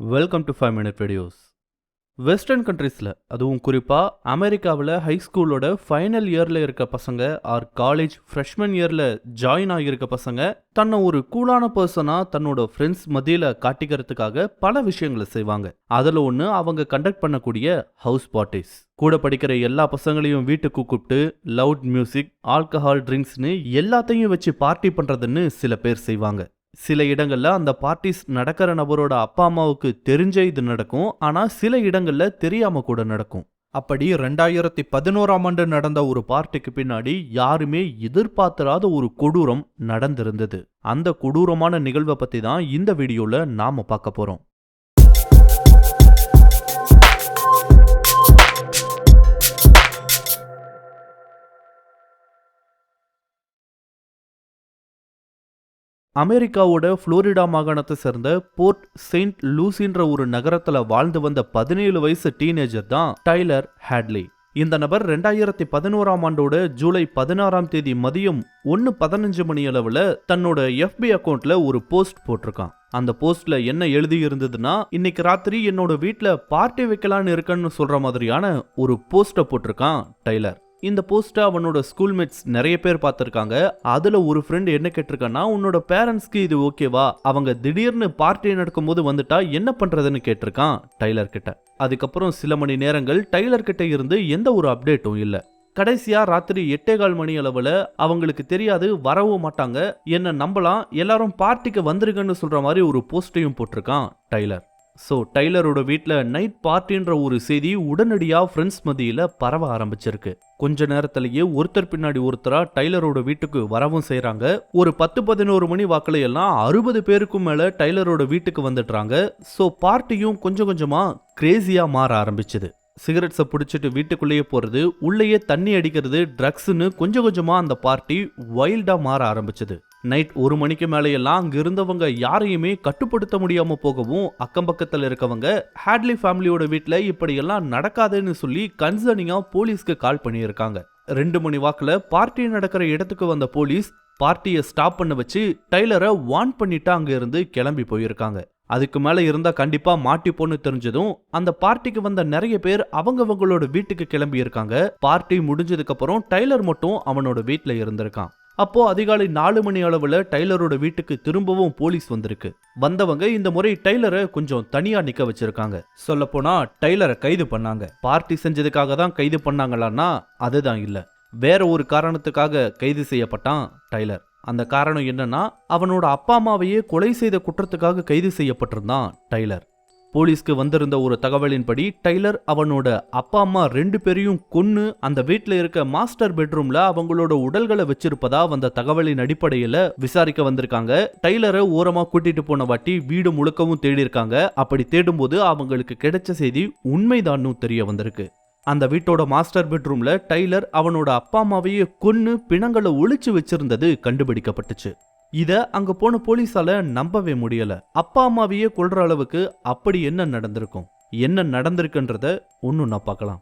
Welcome to five minute videos western கண்ட்ரீஸில் அதுவும் குறிப்பாக அமெரிக்காவில் ஹை ஸ்கூலோட ஃபைனல் இயரில் இருக்க பசங்க ஆர் காலேஜ் ஃப்ரெஷ்மன் இயரில் ஜாயின் ஆகியிருக்க பசங்க தன்னை ஒரு கூலான பர்சனாக தன்னோட ஃப்ரெண்ட்ஸ் மத்தியில் காட்டிக்கிறதுக்காக பல விஷயங்களை செய்வாங்க. அதில் ஒன்று அவங்க கண்டக்ட் பண்ணக்கூடிய ஹவுஸ் பார்ட்டிஸ் கூட படிக்கிற எல்லா பசங்களையும் வீட்டுக்கு கூப்பிட்டு லவுட் மியூசிக் ஆல்கஹால் ட்ரிங்க்ஸ்னு எல்லாத்தையும் வச்சு பார்ட்டி பண்ணுறதுன்னு சில பேர் செய்வாங்க. சில இடங்கள்ல அந்த பார்ட்டிஸ் நடக்கிற நபரோட அப்பா அம்மாவுக்கு தெரிஞ்ச இது நடக்கும். ஆனா சில இடங்கள்ல தெரியாம கூட நடக்கும். அப்படி ரெண்டாயிரத்தி பதினோராம் ஆண்டு நடந்த ஒரு பார்ட்டிக்கு பின்னாடி யாருமே எதிர்பார்த்திராத ஒரு கொடூரம் நடந்திருந்தது. அந்த கொடூரமான நிகழ்வை பத்தி தான் இந்த வீடியோல நாம பார்க்க போறோம். அமெரிக்காவோட புளோரிடா மாகாணத்தை சேர்ந்த போர்ட் செயின்ட் லூசின்ற ஒரு நகரத்துல வாழ்ந்து வந்த பதினேழு வயசு டீனேஜர் தான் டைலர் ஹேட்லி. இந்த நபர் ரெண்டாயிரத்தி பதினோராம் ஆண்டோட ஜூலை பதினாறாம் தேதி மதியம் ஒன்று பதினஞ்சு மணி அளவில் தன்னோட எஃபி அக்கௌண்ட்ல ஒரு போஸ்ட் போட்டிருக்கான். அந்த போஸ்ட்ல என்ன எழுதி இருந்ததுன்னா இன்னைக்கு ராத்திரி என்னோட வீட்டில் பார்ட்டி வைக்கலான்னு இருக்கேன்னு சொல்ற மாதிரியான ஒரு போஸ்டை போட்டிருக்கான் டைலர். இந்த போஸ்ட்டை அவனோட ஸ்கூல்மேட்ஸ் நிறைய பேர் பார்த்துருக்காங்க. அதில் ஒரு ஃப்ரெண்ட் என்ன கேட்டிருக்கான்னா உன்னோட பேரண்ட்ஸ்க்கு இது ஓகேவா அவங்க திடீர்னு பார்ட்டி நடக்கும்போது வந்துட்டா என்ன பண்ணுறதுன்னு கேட்டிருக்கான் டைலர் கிட்ட. அதுக்கப்புறம் சில மணி நேரங்கள் டைலர் கிட்ட இருந்து எந்த ஒரு அப்டேட்டும் இல்லை. கடைசியா ராத்திரி எட்டே கால் மணி அளவுல அவங்களுக்கு தெரியாது வரவும் மாட்டாங்க. என்ன நம்பலாம்? எல்லாரும் பார்ட்டிக்கு வந்துருங்கன்னு சொல்ற மாதிரி ஒரு போஸ்டையும் போட்டிருக்கான் டைலர். ஸோ டைலரோட வீட்டில் நைட் பார்ட்டின்ற ஒரு செய்தி உடனடியாக ஃப்ரெண்ட்ஸ் மத்தியில் பரவ ஆரம்பிச்சிருக்கு. கொஞ்ச நேரத்திலேயே ஒருத்தர் பின்னாடி ஒருத்தராக டைலரோட வீட்டுக்கு வரவும் செய்கிறாங்க ஒரு பத்து பதினோரு மணி வாக்கில் எல்லாம் அறுபது பேருக்கும் மேலே டைலரோட வீட்டுக்கு வந்துடுறாங்க. ஸோ பார்ட்டியும் கொஞ்சம் கொஞ்சமாக கிரேசியாக மாற ஆரம்பிச்சுது. சிகரெட்ஸை பிடிச்சிட்டு வீட்டுக்குள்ளேயே போகிறது உள்ளேயே தண்ணி அடிக்கிறது ட்ரக்ஸ்னு கொஞ்சம் கொஞ்சமாக அந்த பார்ட்டி வைல்டாக மாற ஆரம்பிச்சது. நைட் ஒரு மணிக்கு மேலேயெல்லாம் அங்கே இருந்தவங்க யாரையுமே கட்டுப்படுத்த முடியாமல் போகவும் அக்கம் பக்கத்தில் இருக்கவங்க ஹேட்லி ஃபேமிலியோட வீட்டில் இப்படியெல்லாம் நடக்காதுன்னு சொல்லி கன்சர்னிங்காக போலீஸ்க்கு கால் பண்ணியிருக்காங்க. ரெண்டு மணி வாக்கில் பார்ட்டி நடக்கிற இடத்துக்கு வந்த போலீஸ் பார்ட்டியை ஸ்டாப் பண்ண வச்சு டைலரை வார்ன் பண்ணிட்டு அங்கேருந்து கிளம்பி போயிருக்காங்க. அதுக்கு மேலே இருந்தால் கண்டிப்பாக மாட்டிப்போன்னு தெரிஞ்சதும் அந்த பார்ட்டிக்கு வந்த நிறைய பேர் அவங்கவங்களோட வீட்டுக்கு கிளம்பி இருக்காங்க பார்ட்டி முடிஞ்சதுக்கப்புறம் டைலர் மட்டும் அவனோட வீட்டில் இருந்திருக்கான். அப்போ அதிகாலை நாலு மணி அளவில் டைலரோட வீட்டுக்கு திரும்பவும் போலீஸ் வந்திருக்கு. வந்தவங்க இந்த முறை டைலரை கொஞ்சம் தனியா நிக்க வச்சிருக்காங்க. சொல்ல போனா டைலரை கைது பண்ணாங்க. பார்ட்டி செஞ்சதுக்காக தான் கைது பண்ணாங்களான்னா அதுதான் இல்ல. வேற ஒரு காரணத்துக்காக கைது செய்யப்பட்டான் டைலர். அந்த காரணம் என்னன்னா அவனோட அப்பா அம்மாவையே கொலை செய்த குற்றத்துக்காக கைது செய்யப்பட்டிருந்தான் டைலர். போலீஸ்க்கு வந்திருந்த ஒரு தகவலின்படி டைலர் அவனோட அப்பா அம்மா ரெண்டு பேரையும் கொன்னு அந்த வீட்ல இருக்க மாஸ்டர் பெட்ரூம்ல அவங்களோட உடல்களை வச்சிருப்பதா வந்த தகவலின் அடிப்படையில விசாரிக்க வந்திருக்காங்க. டைலரை ஓரமா கூட்டிட்டு போன வாட்டி வீடு முழுக்கவும் தேடி இருக்காங்க அப்படி தேடும்போது அவங்களுக்கு கிடைச்ச செய்தி உண்மைதான்னு தெரிய வந்திருக்கு. அந்த வீட்டோட மாஸ்டர் பெட்ரூம்ல டைலர் அவனோட அப்பா அம்மாவையே கொன்னு பிணங்களை ஒழிச்சு வச்சிருந்தது கண்டுபிடிக்கப்பட்டுச்சு. இத அங்க போன போலீஸால நம்பவே முடியல. அப்பா அம்மாவையே கொள்ற அளவுக்கு அப்படி என்ன நடந்திருக்கும்? என்ன நடந்திருக்குன்றத ஒன்னும் நான் பார்க்கலாம்.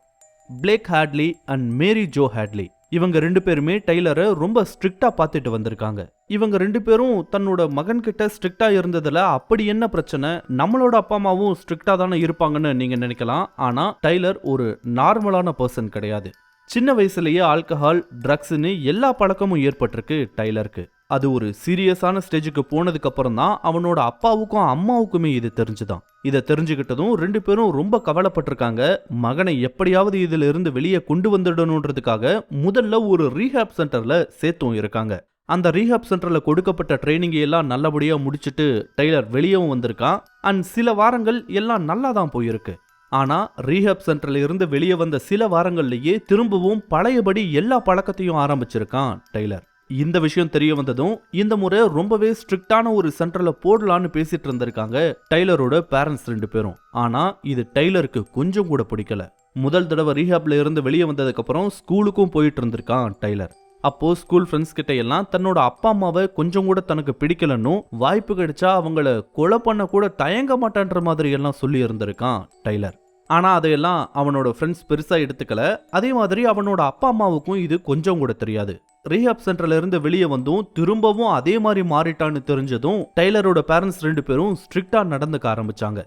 Blake Hadley and Mary Jo Hadley இவங்க ரெண்டு பேருமே டைலரை ரொம்ப ஸ்ட்ரிக்டா பார்த்துட்டு வந்திருக்காங்க. இவங்க ரெண்டு பேரும் தன்னோட மகன் கிட்ட ஸ்ட்ரிக்டா இருந்ததுல அப்படி என்ன பிரச்சனை? நம்மளோட அப்பா அம்மாவும் ஸ்ட்ரிக்டா தானே இருப்பாங்கன்னு நீங்க நினைக்கலாம். ஆனா டைலர் ஒரு நார்மலான பர்சன் கிடையாது. சின்ன வயசுலயே ஆல்கஹால் ட்ரக்ஸ்னு எல்லா பழக்கமும் ஏற்பட்டிருக்கு டைலருக்கு அது ஒரு சீரியஸான ஸ்டேஜுக்கு போனதுக்கு அப்புறம் தான் அவனோட அப்பாவுக்கும் அம்மாவுக்குமே இது தெரிஞ்சுதான். இதை தெரிஞ்சுக்கிட்டதும் ரெண்டு பேரும் ரொம்ப கவலைப்பட்டிருக்காங்க. மகனை எப்படியாவது இதுல இருந்து வெளியே கொண்டு வந்துடணுன்றதுக்காக முதல்ல ஒரு ரீஹாப் சென்டர்ல சேர்த்தும் இருக்காங்க. அந்த ரீஹாப் சென்டர்ல கொடுக்கப்பட்ட ட்ரைனிங் எல்லாம் நல்லபடியா முடிச்சுட்டு டெய்லர் வெளியவும் வந்திருக்கான். அண்ட் சில வாரங்கள் எல்லாம் நல்லா தான் போயிருக்கு. ஆனா ரீஹப் சென்டர்ல இருந்து வெளியே வந்த சில வாரங்கள்லயே திரும்பவும் பழையபடி எல்லா பழக்கத்தையும் ஆரம்பிச்சிருக்கான் டெய்லர் இந்த விஷயம் தெரிய வந்ததும் இந்த முறை ரொம்பவே ஸ்ட்ரிக்டான ஒரு சென்டரில் போடலான்னு பேசிட்டு இருந்திருக்காங்க டைலரோட பேரண்ட்ஸ் ரெண்டு பேரும். ஆனால் இது டைலருக்கு கொஞ்சம் கூட பிடிக்கல. முதல் தடவை ரீஹாப்ல இருந்து வெளியே வந்ததுக்கப்புறம் ஸ்கூலுக்கும் போயிட்டு இருந்திருக்கான் டைலர். அப்போ ஸ்கூல் ஃப்ரெண்ட்ஸ் கிட்ட எல்லாம் தன்னோட அப்பா அம்மாவை கொஞ்சம் கூட தனக்கு பிடிக்கலன்னும் வாய்ப்பு கிடைச்சா அவங்கள கொலை பண்ண கூட தயங்க மாட்டேன்ற மாதிரி எல்லாம் சொல்லி இருந்திருக்கான் டைலர். ஆனா அதையெல்லாம் அவனோட ஃப்ரெண்ட்ஸ் பெருசா எடுத்துக்கல. அதே மாதிரி அவனோட அப்பா அம்மாவுக்கும் இது கொஞ்சம் கூட தெரியாது. ரீஹாப் சென்டர்ல இருந்து வெளியே வந்தும் திரும்பவும் அதே மாதிரி மாறிட்டான்னு தெரிஞ்சதும் டைலரோட பேரண்ட்ஸ் ரெண்டு பேரும் ஸ்ட்ரிக்டா நடந்துக்க ஆரம்பிச்சாங்க.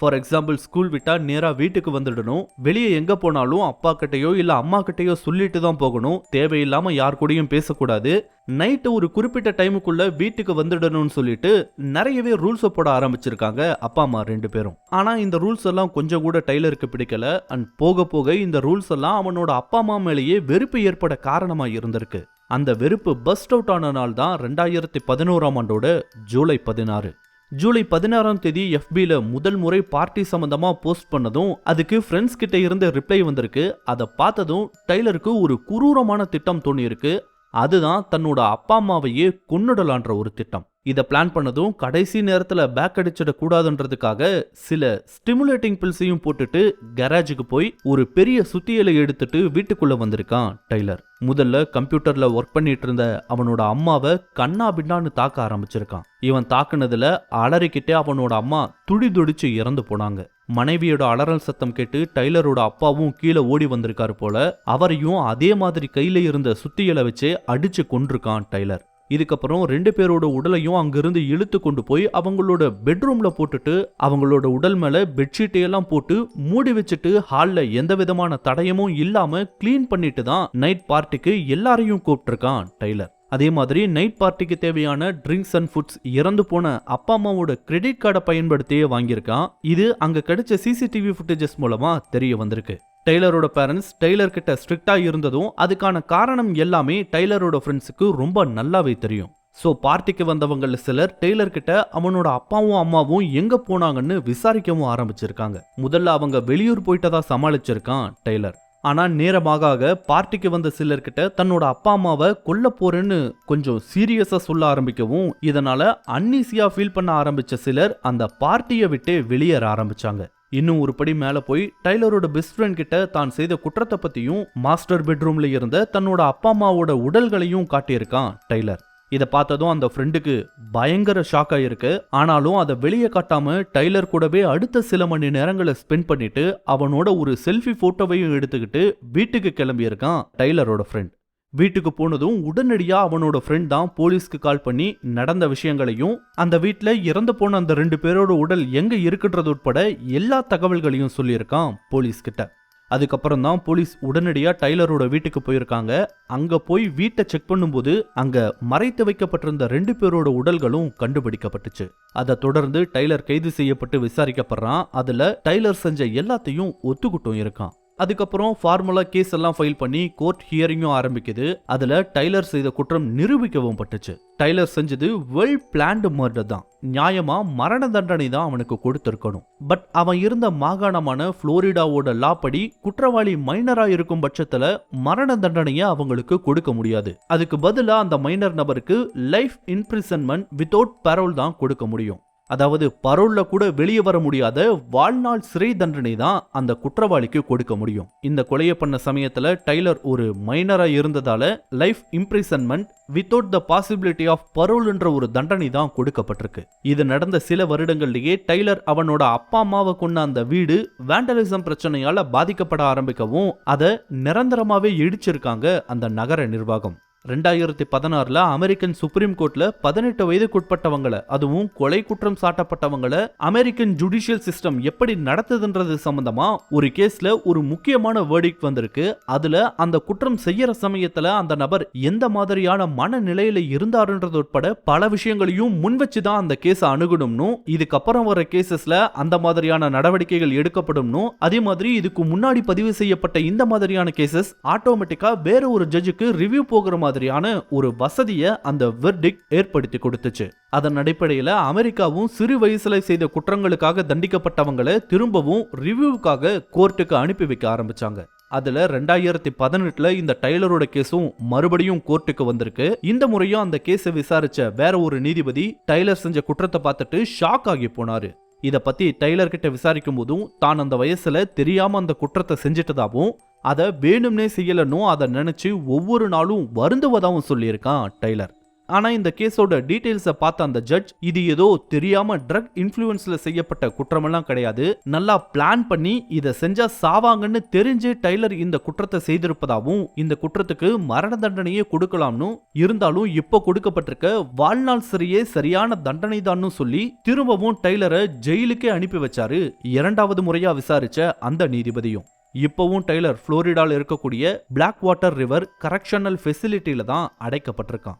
ஃபார் எக்ஸாம்பிள் ஸ்கூல் விட்டா நேராக வீட்டுக்கு வந்துடணும் வெளியே எங்க போனாலும் அப்பா கிட்டயோ இல்ல அம்மா கிட்டயோ சொல்லிட்டு தான் போகணும் தேவையில்லாம யார் கூடயும் பேசக்கூடாது. நைட்டு ஒரு குறிப்பிட்ட டைமுக்குள்ள வீட்டுக்கு வந்துடணும்னு சொல்லிட்டு நிறையவே ரூல்ஸை போட ஆரம்பிச்சிருக்காங்க அப்பா அம்மா ரெண்டு பேரும். ஆனா இந்த ரூல்ஸ் எல்லாம் கொஞ்சம் கூட டைலருக்கு பிடிக்கல அண்ட் போக போக இந்த ரூல்ஸ் எல்லாம் அவனோட அப்பா அம்மா மேலேயே வெறுப்பு ஏற்பட காரணமா இருந்திருக்கு. அந்த வெறுப்பு பஸ்ட் அவுட் ஆன நாள் தான் ரெண்டாயிரத்தி பதினோராம் ஆண்டோட ஜூலை பதினாறு. ஜூலை பதினாறாம் தேதி எஃபியில் முதல் முறை பார்ட்டி சம்மந்தமாக போஸ்ட் பண்ணதும் அதுக்கு ஃப்ரெண்ட்ஸ் கிட்ட இருந்து ரிப்ளை வந்திருக்கு. அதை பார்த்ததும் டைலருக்கு ஒரு குரூரமான திட்டம் தோணியிருக்கு. அதுதான் தன்னோட அப்பா அம்மாவையே கொன்னுடலான்ற ஒரு திட்டம். இதை பிளான் பண்ணதும் கடைசி நேரத்துல பேக் அடிச்சிட கூடாதுன்றதுக்காக சில ஸ்டிமுலேட்டிங் பில்ஸையும் போட்டுட்டு கராஜுக்கு போய் ஒரு பெரிய சுத்தியலை எடுத்துட்டு வீட்டுக்குள்ள வந்திருக்கான் டைலர் முதல்ல கம்ப்யூட்டர்ல ஒர்க் பண்ணிட்டு இருந்த அவனோட அம்மாவை கண்ணா பின்னான்னு தாக்க ஆரம்பிச்சிருக்கான். இவன் தாக்குனதுல அலறிக்கிட்டே அவனோட அம்மா துடி துடிச்சு இறந்து போனாங்க. மனைவியோட அலறல் சத்தம் கேட்டு டைலரோட அப்பாவும் கீழே ஓடி வந்திருக்காரு போல அவரையும் அதே மாதிரி கையில இருந்த சுத்தியலை வச்சு அடிச்சு கொண்டிருக்கான் டைலர் இதுக்கப்புறம் ரெண்டு பேரோட உடலையும் அங்கிருந்து இழுத்து கொண்டு போய் அவங்களோட பெட்ரூம்ல போட்டுட்டு அவங்களோட உடல் மேல பெட்ஷீட்டை எல்லாம் போட்டு மூடி வச்சுட்டு ஹால்ல எந்த விதமான தடயமும் இல்லாம க்ளீன் பண்ணிட்டு தான் நைட் பார்ட்டிக்கு எல்லாரையும் கூப்பிட்டுருக்கான் டைலர் அதே மாதிரி நைட் பார்ட்டிக்கு தேவையான ட்ரிங்க்ஸ் அண்ட் ஃபுட்ஸ் இறந்து போன அப்பா அம்மாவோட கிரெடிட் கார்டை பயன்படுத்தியே வாங்கியிருக்கான். இது அங்க கிடைச்ச சிசிடிவி ஃபுட்டேஜஸ் மூலமா தெரிய வந்திருக்கு. டெய்லரோட பேரண்ட்ஸ் டெய்லர் கிட்ட ஸ்ட்ரிக்டா இருந்ததும் அதுக்கான காரணம் எல்லாமே டெய்லரோட ஃப்ரெண்ட்ஸுக்கு ரொம்ப நல்லாவே தெரியும். ஸோ பார்ட்டிக்கு வந்தவங்கள சிலர் டெய்லர் கிட்ட அவனோட அப்பாவும் அம்மாவும் எங்க போனாங்கன்னு விசாரிக்கவும் ஆரம்பிச்சிருக்காங்க. முதல்ல அவங்க வெளியூர் போயிட்டதா சமாளிச்சிருக்கான் டெய்லர். ஆனால் நேரமாக ஆக பார்ட்டிக்கு வந்த சிலர்கிட்ட தன்னோட அப்பா அம்மாவை கொல்ல போறேன்னு கொஞ்சம் சீரியஸா சொல்ல ஆரம்பிக்கவும் இதனால அன்னீசியா ஃபீல் பண்ண ஆரம்பிச்ச சிலர் அந்த பார்ட்டியை விட்டு வெளியேற ஆரம்பிச்சாங்க. இன்னும் ஒரு படி மேல போய் டைலரோட பெஸ்ட் ஃப்ரெண்ட் கிட்ட தான் செய்த குற்றத்தை பத்தியும் மாஸ்டர் பெட்ரூம்ல இருந்த தன்னோட அப்பா அம்மாவோட உடல்களையும் காட்டியிருக்கான் டைலர். இதை பார்த்ததும் அந்த ஃப்ரெண்டுக்கு பயங்கர ஷாக் ஆயிருக்கு. ஆனாலும் அதை வெளியே காட்டாம டைலர் கூடவே அடுத்த சில மணி நேரங்களை ஸ்பெண்ட் பண்ணிட்டு அவனோட ஒரு செல்ஃபி போட்டோவையும் எடுத்துக்கிட்டு வீட்டுக்கு கிளம்பியிருக்கான் டைலரோட ஃப்ரெண்ட் வீட்டுக்கு போனதும் உடனடியா அவனோட ஃப்ரெண்ட் தான் போலீஸ்க்கு கால் பண்ணி நடந்த விஷயங்களையும் அந்த வீட்டில் இறந்து போன அந்த ரெண்டு பேரோட உடல் எங்க இருக்குன்றது உட்பட எல்லா தகவல்களையும் சொல்லியிருக்கான் போலீஸ் கிட்ட. அதுக்கப்புறம் தான் போலீஸ் உடனடியாக டைலரோட வீட்டுக்கு போயிருக்காங்க. அங்கே போய் வீட்டை செக் பண்ணும்போது அங்கே மறைத்து வைக்கப்பட்டிருந்த ரெண்டு பேரோட உடல்களும் கண்டுபிடிக்கப்பட்டுச்சு. அதை தொடர்ந்து டைலர் கைது செய்யப்பட்டு விசாரிக்கப்படுறான். அதில் டைலர் செஞ்ச எல்லாத்தையும் ஒத்துக்கிட்டும் இருக்கான். அதுக்கப்புறம் ஃபார்முலா கேஸ் எல்லாம் ஃபைல் பண்ணி கோர்ட் ஹியரிங்கும் ஆரம்பிக்குது. அதுல டைலர் செய்த குற்றம் நிரூபிக்கவும் பட்டுச்சு. டைலர் செஞ்சது வெல் பிளான்டு மர்டர் தான். நியாயமா மரண தண்டனை தான் அவனுக்கு கொடுத்திருக்கணும். பட் அவன் இருந்த மாகாணமான புளோரிடாவோட லா படி குற்றவாளி மைனரா இருக்கும் பட்சத்துல மரண தண்டனையை அவங்களுக்கு கொடுக்க முடியாது. அதுக்கு பதிலா அந்த மைனர் நபருக்கு லைஃப் இன்பிரிசன்மெண்ட் வித்தவுட் பேரோல் தான் கொடுக்க முடியும். அதாவது பரோல்ல கூட வெளியே வர முடியாத வாழ்நாள் சிறை தண்டனை தான் அந்த குற்றவாளிக்கு கொடுக்க முடியும். இந்த கொலையை பண்ண சமயத்துல டைலர் ஒரு மைனரா இருந்ததால life imprisonment without the possibility of parole என்ற ஒரு தண்டனை தான் கொடுக்கப்பட்டிருக்கு. இது நடந்த சில வருடங்கள்லயே டைலர் அவனோட அப்பா அம்மாவை கொண்ட அந்த வீடு வேண்டலிசம் பிரச்சனையால பாதிக்கப்பட ஆரம்பிக்கவும் அதை நிரந்தரமாவே இடிச்சிருக்காங்க அந்த நகர நிர்வாகம். ரெண்டாயிரத்தி பதினாறுல அமெரிக்கன் சுப்ரீம் கோர்ட்ல பதினெட்டு வயதுக்குட்பட்டவங்களை அதுவும் கொலை குற்றம் சாட்டப்பட்டவங்களை அமெரிக்கன் ஜுடிஷியல் சிஸ்டம் எப்படி நடத்துதுன்றது சம்பந்தமா ஒரு கேஸ்ல ஒரு முக்கியமான வேர்டிக் வந்திருக்கு. அதுல அந்த குற்றம் செய்யற சமயத்துல அந்த நபர் எந்த மாதிரியான மனநிலையில இருந்தாருன்றது உட்பட பல விஷயங்களையும் முன் வச்சு தான் அந்த கேஸை அணுகணும்னும் இதுக்கப்புறம் வர கேசஸ்ல அந்த மாதிரியான நடவடிக்கைகள் எடுக்கப்படும்னும் அதே மாதிரி இதுக்கு முன்னாடி பதிவு செய்யப்பட்ட இந்த மாதிரியான கேசஸ் ஆட்டோமேட்டிக்கா வேற ஒரு ஜட்ஜுக்கு ரிவ்யூ போகிற மாதிரி மாதிரியான ஒரு வசதியை அந்த வெர்டிக் ஏற்படுத்தி கொடுத்துச்சு. அதன் அடிப்படையில அமெரிக்காவும் சிறு வயசுல செய்த குற்றங்களுக்காக தண்டிக்கப்பட்டவங்களை திரும்பவும் ரிவ்யூவுக்காக கோர்ட்டுக்கு அனுப்பி வைக்க ஆரம்பிச்சாங்க. அதுல ரெண்டாயிரத்தி பதினெட்டுல இந்த டைலரோட கேஸும் மறுபடியும் கோர்ட்டுக்கு வந்திருக்கு. இந்த முறையும் அந்த கேஸை விசாரிச்ச வேற ஒரு நீதிபதி டைலர் செஞ்ச குற்றத்தை பார்த்துட்டு ஷாக் ஆகி போனாரு. இத பத்தி டைலர் கிட்ட விசாரிக்கும் போதும் தான் அந்த வயசுல தெரியாம அந்த குற்றத்தை செஞ்சிட்டதாகவும் அதை வேணும்னே செய்யலனும் அதை நினச்சி ஒவ்வொரு நாளும் வருந்துவதாகவும் சொல்லியிருக்கான் டைலர் ஆனால் இந்த கேஸோட டீட்டெயில்ஸை பார்த்த அந்த ஜட்ஜ் இது ஏதோ தெரியாம ட்ரக் இன்ஃப்ளூயன்ஸில் செய்யப்பட்ட குற்றமெல்லாம் கிடையாது. நல்லா பிளான் பண்ணி இதை செஞ்சா சாவாங்கன்னு தெரிஞ்சு டைலர் இந்த குற்றத்தை செய்திருப்பதாவும் இந்த குற்றத்துக்கு மரண தண்டனையே கொடுக்கலாம்னு இருந்தாலும் இப்போ கொடுக்கப்பட்டிருக்க வாழ்நாள் சிறையே சரியான தண்டனை தான் சொல்லி திரும்பவும் டைலரை ஜெயிலுக்கே அனுப்பி வச்சாரு. இரண்டாவது முறையா விசாரிச்ச அந்த நீதிபதியும். இப்போவும் டெய்லர் ஃப்ளோரிடாவில் இருக்கக்கூடிய பிளாக் வாட்டர் ரிவர் கரெக்ஷனல் ஃபெசிலிட்டியில் தான் அடைக்கப்பட்டிருக்கான்.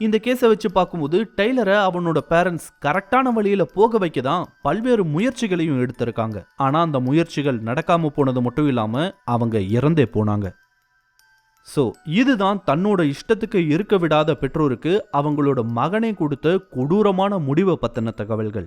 இந்த கேஸை வச்சு பார்க்கும்போது டெய்லரை அவனோட பேரண்ட்ஸ் கரெக்டான வழியில் போக வைக்க தான் பல்வேறு முயற்சிகளையும் எடுத்திருக்காங்க. ஆனால் அந்த முயற்சிகள் நடக்காமல் போனது மட்டும் இல்லாமல் அவங்க இறந்தே போனாங்க. ஸோ இதுதான் தன்னோட இஷ்டத்துக்கு இருக்க விடாத பெற்றோருக்கு அவங்களோட மகனை கொடுத்த கொடூரமான முடிவை பற்றின தகவல்கள்.